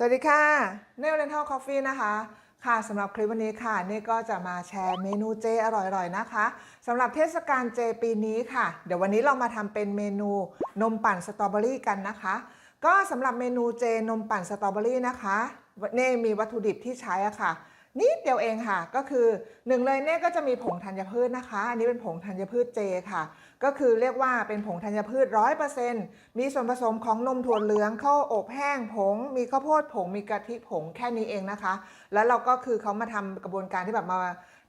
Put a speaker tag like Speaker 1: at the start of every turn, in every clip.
Speaker 1: สวัสดีค่ะเนลเลนทัลคอฟฟี่นะคะ ค่ะสำหรับคลิปวันนี้ค่ะเนก็จะมาแชร์เมนูเจอร่อยๆนะคะสำหรับเทศกาลเจปีนี้ค่ะ เดี๋ยววันนี้เรามาทำเป็นเมนูนมปั่นสตรอเบอรี่กันนะคะ ก็สำหรับเมนูเจนมปั่นสตรอเบอรี่นะคะเน่มีวัตถุดิบที่ใช้อะค่ะ นิดเดียวเองค่ะ ก็คือหนึ่งเลยเน่ก็จะมีผงธัญพืชนะคะ อันนี้เป็นผงธัญพืชเจค่ะ ก็คือเรียกว่าเป็นผงธัญพืชร้อยเปอร์เซ็นต์มีส่วนผสมของนมถั่วเหลืองข้าวอบแห้งผง มีข้าวโพดผงมีกะทิผงแค่นี้เองนะคะ แล้วเราก็คือเขามาทำกระบวนการที่แบบมา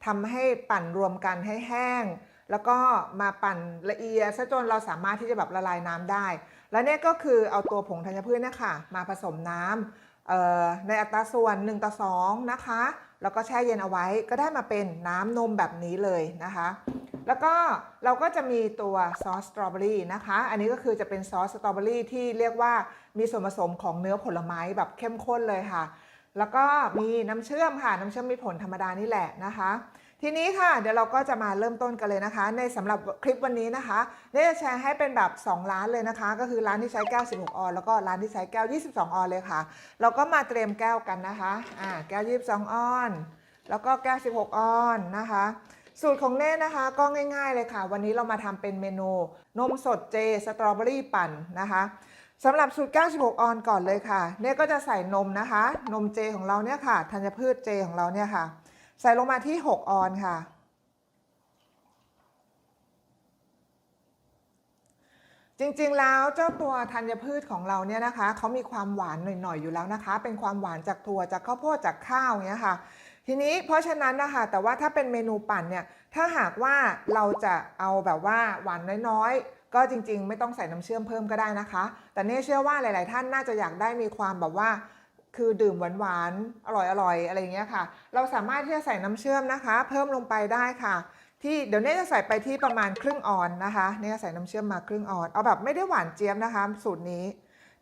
Speaker 1: ทำให้ปั่นรวมกันให้แห้ง แล้วก็มาปั่นละเอียดซะจนเราสามารถที่จะแบบละลายน้ำได้ แล้วเนี่ยก็คือเอาตัวผงธัญพืชเนะค่ะมาผสมน้ำเอ่อในอัตราส่วน1ต่อ2นะคะ แล้วก็แช่เย็นเอาไว้ก็ได้มาเป็นน้ำนมแบบนี้เลยนะคะ แล้วก็เราก็จะมีตัวซอสสตรอเบอรี่นะคะ อันนี้ก็คือจะเป็นซอสสตรอเบอรี่ที่เรียกว่ามีส่วนผสมของเนื้อผลไม้แบบเข้มข้นเลยค่ะ แล้วก็มีน้ำเชื่อมค่ะ น้ำเชื่อมมีผลธรรมดานี่แหละนะคะ ทีนี้ค่ะเดี๋ยวเราก็จะมาเริ่มต้นกันเลยนะคะ ในสำหรับคลิปวันนี้นะคะเนี่ยจะแชร์ให้เป็นแบบ 2 ร้านเลยนะคะ ก็คือร้านที่ใช้แก้ว 16 ออนแล้วก็ร้านที่ใช้แก้ว 22 ออนเลยค่ะ เราก็มาเตรียมแก้วกันนะคะอ่าแก้ว 22 ออน แล้วก็แก้ว 16 ออนนะคะสูตรของเน่นะคะก็ง่ายๆเลยค่ะ วันนี้เรามาทำเป็นเมนูนมสดเจสตรอเบอรี่ปั่นนะคะสำหรับสูตร 96 ออนก่อนเลยค่ะ เน่ก็จะใส่นมนะคะ นมเจของเราเนี่ยค่ะธัญพืชเจของเราเนี่ยค่ะ ใส่ลงมาที่ 6 ออนค่ะ จริงๆแล้วเจ้าตัวธัญพืชของเราเนี่ยนะคะเขามีความหวานหน่อยๆอยู่แล้วนะคะ เป็นความหวานจากถั่วจากข้าวโพดจากข้าวเนี้ยค่ะ ทีนี้เพราะฉะนั้นนะคะแต่ว่าถ้าเป็นเมนูปั่นเนี่ยถ้าหากว่าเราจะเอาแบบว่าหวานน้อยๆ ก็จริงๆ ไม่ต้องใส่น้ำเชื่อมเพิ่มก็ได้นะคะ แต่เนี่เชื่อว่าหลาย ๆ ท่านน่าจะอยากได้มีความแบบว่า คือดื่มหวานๆ อร่อยๆ อะไรอย่างเงี้ยค่ะ เราสามารถที่จะใส่น้ำเชื่อมนะคะ เพิ่มลงไปได้ค่ะ ที่เดี๋ยวเน่จะใส่ไปที่ประมาณครึ่งออนนะคะเนี่ยใส่น้ำเชื่อมมาครึ่งออน เอาแบบไม่ได้หวานเจี๊ยบนะคะ สูตรนี้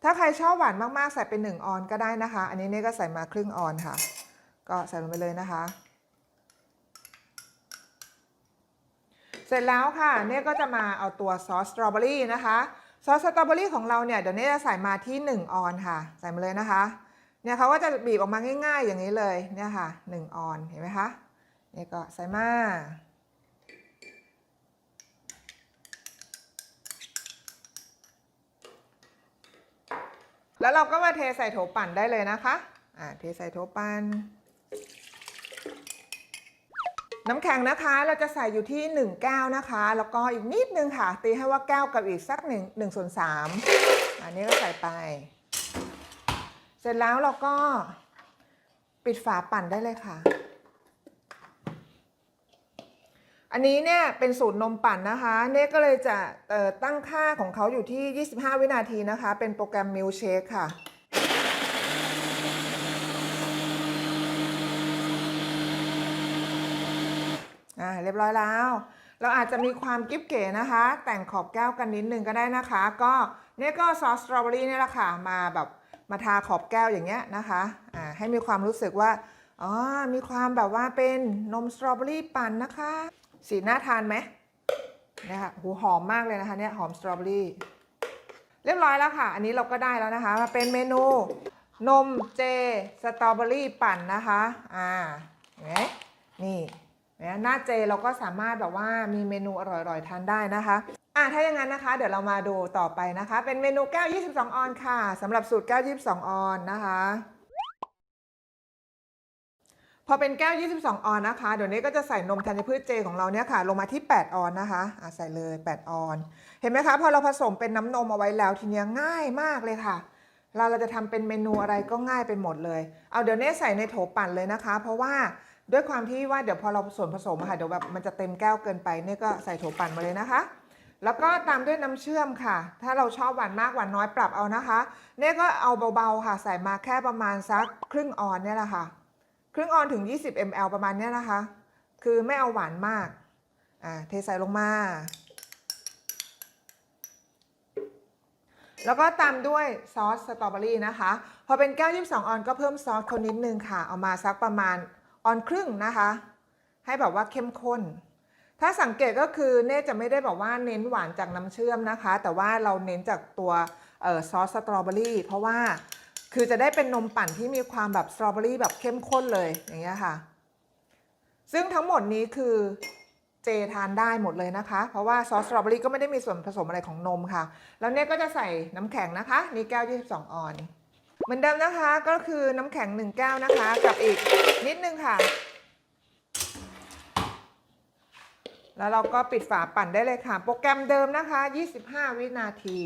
Speaker 1: ถ้าใครชอบหวานมากๆ ใส่เป็น1ออนก็ได้นะคะ อันนี้เน่ก็ใส่มาครึ่งออนค่ะ ก็ใส่ลงไปเลยนะคะ เสร็จแล้วค่ะเนี่ยก็จะมาเอาตัวซอสสตรอเบอรี่นะคะ ซอสสตรอเบอรี่ของเราเนี่ยเดี๋ยวเนี้จะใส่มาที่1ออนค่ะ ใส่มาเลยนะคะ เนี่ยเขาก็จะบีบออกมาง่ายๆอย่างนี้เลยเนี่ยค่ะ1ออนเห็นไหมคะเนี่ยก็ใส่มาแล้วเราก็มาเทใส่โถปั่นได้เลยนะคะ อ่า เทใส่โถปั่น น้ำแข็งนะคะ เราจะใส่อยู่ที่ 1 แก้วนะคะ แล้วก็อีกนิดนึงค่ะ ตีให้ว่าแก้วกับอีกสัก1 1ส่วน3อันนี้ก็ใส่ไป เสร็จแล้วเราก็ปิดฝาปั่นได้เลยค่ะ อันนี้เนี่ยเป็นสูตรนมปั่นนะคะ เน่ก็เลยจะตั้งค่าของเขาอยู่ที่ 25 วินาทีนะคะ เป็นโปรแกรม Milk Shake ค่ะอ่าเรียบร้อยแล้ว เราอาจจะมีความกิ๊บเก๋นะคะ แต่งขอบแก้วกันนิดนึงก็ได้นะคะ ก็เนี่ยก็ซอสสตรอเบอรี่เนี่ยแหละค่ะมาแบบ มาทาขอบแก้วอย่างเงี้ยนะคะอ่าให้มีความรู้สึกว่าอ๋อมีความแบบว่าเป็นนมสตรอเบอรี่ปั่นนะคะ สีน่าทานไหมนี่ยค่ะหูหอมมากเลยนะคะเนี่ยหอมสตรอเบอรี่เรียบร้อยแล้วค่ะ อันนี้เราก็ได้แล้วนะคะมาเป็นเมนูนมเจสตรอเบอรี่ปั่นนะคะอ่าเห็นไหมนี่นี่หน้าเจเราก็สามารถแบบว่ามีเมนูอร่อยๆทานได้นะคะ อ่าถ้าอย่างนั้นนะคะ เดี๋ยวเรามาดูต่อไปนะคะ เป็นเมนูแก้ว 22 ออนค่ะสำหรับสูตรแก้ว 22 ออนนะคะ พอเป็นแก้ว 22 ออนนะคะ เดี๋ยวนี้ก็จะใส่นมธัญพืชเจของเราเนี่ยค่ะ ลงมาที่ 8 ออนนะคะอะใส่เลย 8 ออน เห็นไหมคะ พอเราผสมเป็นน้ำนมเอาไว้แล้วทีเนี้ยง่ายมากเลยค่ะ เราเราจะทำเป็นเมนูอะไรก็ง่ายไปหมดเลย เอาเดี๋ยวนี้ใส่ในโถปั่นเลยนะคะ เพราะว่าด้วยความที่ว่าเดี๋ยวพอเราส่วนผสมอะค่ะเดี๋ยวแบบมันจะเต็มแก้วเกินไปเนี่ยก็ใส่โถปั่นมาเลยนะคะ แล้วก็ตามด้วยน้ำเชื่อมค่ะ ถ้าเราชอบหวานมากหวานน้อยปรับเอานะคะ เนี่ยก็เอาเบาๆค่ะ ใส่มาแค่ประมาณสักครึ่งออนเนี่ยแหละค่ะ ครึ่งออนถึง 20 ml ประมาณเนี้ยนะคะ คือไม่เอาหวานมาก อ่า เทใส่ลงมา แล้วก็ตามด้วยซอสสตรอเบอรี่นะคะ พอเป็นแก้ว 22 ออนก็เพิ่มซอสคนนิดนึงค่ะ เอามาสักประมาณออนครึ่งนะคะ ให้แบบว่าเข้มข้น ถ้าสังเกตก็คือเน่จะไม่ได้บอกว่าเน้นหวานจากน้ำเชื่อมนะคะ แต่ว่าเราเน้นจากตัวออซอสสตรอเบอรี่เพราะว่าคือจะได้เป็นนมปั่นที่มีความแบบสตรอเบอรี่แบบเข้มข้นเลยอย่างเงี้ยค่ะ ซึ่งทั้งหมดนี้คือเจทานได้หมดเลยนะคะ เพราะว่าซอสสตรอเบอรี่ก็ไม่ได้มีส่วนผสมอะไรของนมค่ะ แล้วเนี่ยก็จะใส่น้ำแข็งนะคะ นี่แก้ว 22 ออนซ์เหมือนเดิมนะคะก็คือน้ำแข็ง 1 แก้วนะคะ กับอีกนิดนึงค่ะ แล้วเราก็ปิดฝาปั่นได้เลยค่ะ โปรแกรมเดิมนะคะ 25 วินาที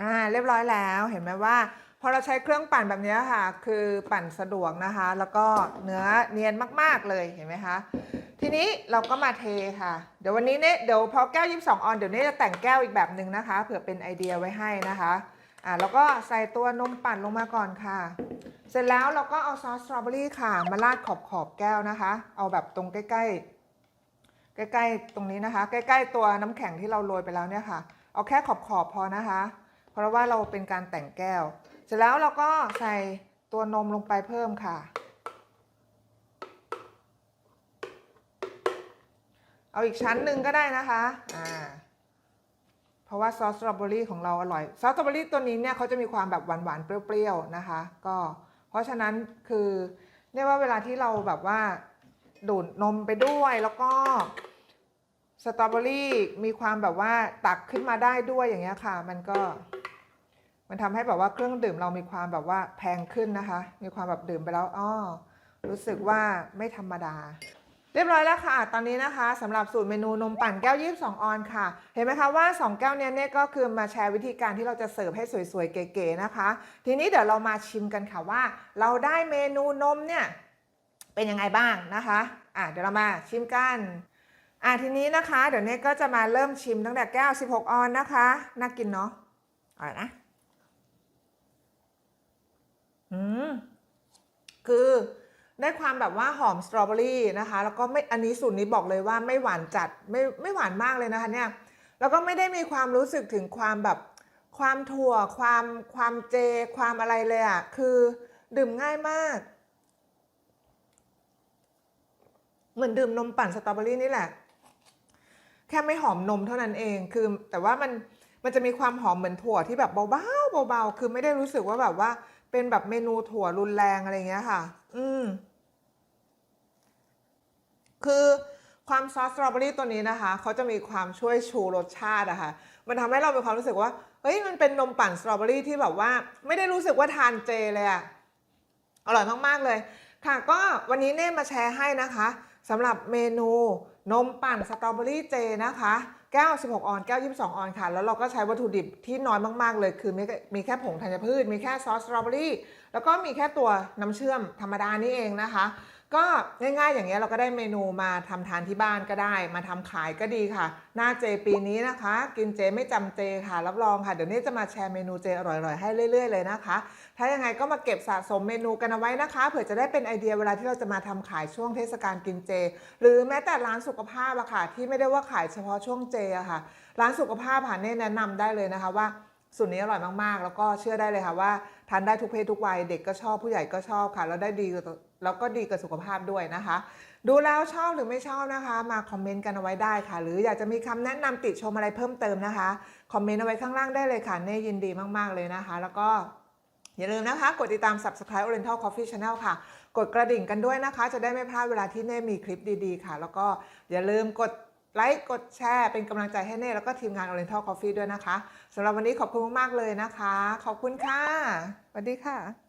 Speaker 1: อ่า เรียบร้อยแล้ว เห็นไหมว่า พอเราใช้เครื่องปั่นแบบนี้ค่ะ คือปั่นสะดวกนะคะ แล้วก็เนื้อเนียนมากๆเลย เห็นไหมคะ ทีนี้เราก็มาเทค่ะ เดี๋ยววันนี้เนี่ย เดี๋ยวพอแก้ว22ออน เดี๋ยวนี้จะแต่งแก้วอีกแบบหนึ่งนะคะ เผื่อเป็นไอเดียไว้ให้นะคะ อ่า แล้วก็ใส่ตัวนมปั่นลงมาก่อนค่ะเสร็จแล้วเราก็เอาซอสสตรอเบอรี่ค่ะ มาราดขอบขอบแก้วนะคะ เอาแบบตรงใกล้ ๆ ใกล้ๆตรงนี้นะคะ ใกล้ๆตัวน้ำแข็งที่เราโรยไปแล้วเนี่ยค่ะ เอาแค่ขอบๆพอนะคะ เพราะว่าเราเป็นการแต่งแก้ว เสร็จแล้วเราก็ใส่ตัวนมลงไปเพิ่มค่ะ เอาอีกชั้นหนึ่งก็ได้นะคะอ่าเพราะว่าซอสสตรอเบอรี่ของเราอร่อย ซอสสตรอเบอรี่ตัวนี้เนี่ยเขาจะมีความแบบหวานๆเปรี้ยวๆนะคะ ก็เพราะฉะนั้นคือเรียกว่าเวลาที่เราแบบว่า ดูดนมไปด้วยแล้วก็สตรอเบอรี่มีความแบบว่าตักขึ้นมาได้ด้วยอย่างเงี้ยค่ะ มันก็ มันทำให้แบบว่าเครื่องดื่มเรามีความแบบว่าแพงขึ้นนะคะ มีความแบบดื่มไปแล้วอ้อรู้สึกว่าไม่ธรรมดา เรียบร้อยแล้วค่ะ ตอนนี้นะคะสำหรับสูตรเมนูนมปั่นแก้ว 22 ออนค่ะ เห็นไหมคะว่า 2 แก้วเนี้ยเนี่ยก็คือมาแชร์วิธีการที่เราจะเสิร์ฟให้สวยๆเก๋ๆนะคะ ทีนี้เดี๋ยวเรามาชิมกันค่ะว่า เราได้เมนูนมเนี่ย เป็นยังไงบ้างนะคะอะเดี๋ยวเรามาชิมกันอะทีนี้นะคะ เดี๋ยวเนี้ก็จะมาเริ่มชิมตั้งแต่แก้ว 16 ออนนะคะ น่ากินเนาะอร่อยนะอืมคือได้ความแบบว่าหอมสตรอเบอรี่นะคะ แล้วก็ไม่อันนี้สูตรนี้บอกเลยว่าไม่หวานจัดไม่ไม่หวานมากเลยนะคะเนี่ยแล้วก็ไม่ได้มีความรู้สึกถึงความแบบความถั่ว ความความเจ ความอะไรเลยอะ่ะคือดื่มง่ายมาก เหมือนดื่มนมปั่นสตรอเบอรี่นี่แหละ แค่ไม่หอมนมเท่านั้นเองคือ แต่ว่ามันมันจะมีความหอมเหมือนถั่วที่แบบเบาๆเบาๆคือไม่ได้รู้สึกว่าแบบว่า เป็นแบบเมนูถั่วรุนแรงอะไรเงี้ยค่ะ อืม คือความซอสสตรอเบอรี่ตัวนี้นะคะเขาจะมีความช่วยชูรสชาติอะค่ะ มันทำให้เรามีความรู้สึกว่าเฮ้ยมันเป็นนมปั่นสตรอเบอรี่ที่แบบว่า ไม่ได้รู้สึกว่าทานเจเลยอะอร่อยมากๆเลย ค่ะ ก็วันนี้เน่มาแชร์ให้นะคะ สำหรับเมนูนมปั่นสตรอเบอรี่เจนะคะแก้ว 16 ออนแก้ว 22 ออนค่ะ แล้วเราก็ใช้วัตถุดิบที่น้อยมากๆ เลย คือมีมีแค่ผงธัญพืช มีแค่ซอสสตรอเบอรี่ แล้วก็มีแค่ตัวน้ำเชื่อมธรรมดานี่เองนะคะ ก็ง่ายๆอย่างเงี้ยเราก็ได้เมนูมาทำทานที่บ้านก็ได้ มาทำขายก็ดีค่ะ หน้าเจปีนี้นะคะ กินเจไม่จำเจค่ะรับรองค่ะ เดี๋ยวนี้จะมาแชร์เมนูเจอร่อยๆให้เรื่อย ๆ เลยนะคะ ถ้ายังไงก็มาเก็บสะสมเมนูกันเอาไว้นะคะเผื่อจะได้เป็นไอเดียเวลาที่เราจะมาทำขายช่วงเทศกาลกินเจ หรือแม้แต่ร้านสุขภาพอะค่ะ ที่ไม่ได้ว่าขายเฉพาะช่วงเจอะค่ะ ร้านสุขภาพค่ะเน่แนะนำได้เลยนะคะว่า สูตรนี้อร่อยมากๆ แล้วก็เชื่อได้เลยค่ะว่าทานได้ทุกเพศทุกวัยเด็กก็ชอบผู้ใหญ่ก็ชอบค่ะแล้วได้ดีแล้วก็ดีกับสุขภาพด้วยนะคะ ดูแล้วชอบหรือไม่ชอบนะคะ มาคอมเมนต์กันเอาไว้ได้ค่ะ หรืออยากจะมีคำแนะนำติชมอะไรเพิ่มเติมนะคะคอมเมนต์เอาไว้ข้างล่างได้เลยค่ะเน่ยินดีมากๆเลยนะคะ แล้วก็อย่าลืมนะคะ กดติดตาม subscribe Oriental Coffee Channel ค่ะ กดกระดิ่งกันด้วยนะคะ จะได้ไม่พลาดเวลาที่เน่มีคลิปดีๆ ค่ะ แล้วก็อย่าลืมกด ไลค์กดแชร์เป็นกำลังใจให้เน่แล้วก็ทีมงาน Oriental Coffee ด้วยนะคะสำหรับวันนี้ขอบคุณมาก ๆ เลยนะคะ ขอบคุณค่ะสวัสดีค่ะ